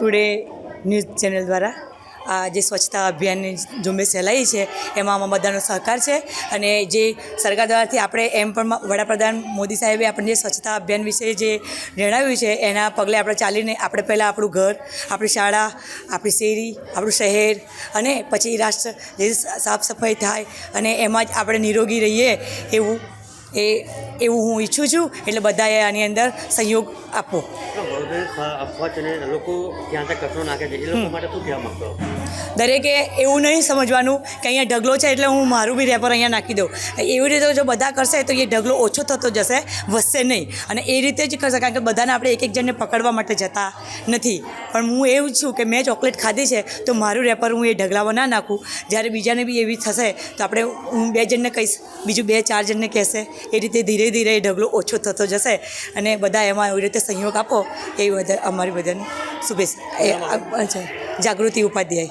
Today news channel દ્વારા આ જે સ્વચ્છતા અભિયાનની ઝુંબેશ ચલાવી છે, એમાં આમાં બધાનો સહકાર છે અને જે સરકાર દ્વારાથી આપણે એમ પણ વડાપ્રધાન મોદી સાહેબે આપણને જે સ્વચ્છતા અભિયાન વિશે જે જણાવ્યું છે, એના પગલે આપણે ચાલીને, આપણે પહેલાં આપણું ઘર, આપણી શાળા, આપણી શેરી, આપણું શહેર અને પછી રાષ્ટ્ર, જે સાફ સફાઈ થાય અને એમાં જ આપણે નિરોગી રહીએ એવું એ એવું હું ઈચ્છું છું. એટલે બધાએ આની અંદર સહયોગ આપવો માંગતો દરેકે એવું નહીં સમજવાનું કે અહીંયા ઢગલો છે એટલે હું મારું બી રેપર અહીંયા નાખી દઉં. એવી રીતે જો બધા કરશે તો એ ઢગલો ઓછો થતો જશે વધશે નહીં. અને એ રીતે જ કરશે કારણ કે બધાને આપણે એક એક જણને પકડવા માટે જતા નથી. પણ હું એવું છું કે મેં ચોકલેટ ખાધી છે તો મારું રેપર હું એ ઢગલામાં ના નાખું. જ્યારે બીજાને બી એવી થશે તો આપણે હું બે જણને કહીશ બીજું બે ચાર જણને કહેશે. એ રીતે ધીરે ધીરે એ ઢગલો ઓછો થતો જશે અને બધા એમાં એવી રીતે સહયોગ આપો એ બધા અમારી બધાની શુભેચ્છા. એ જાગૃતિ ઉપાધ્યાય.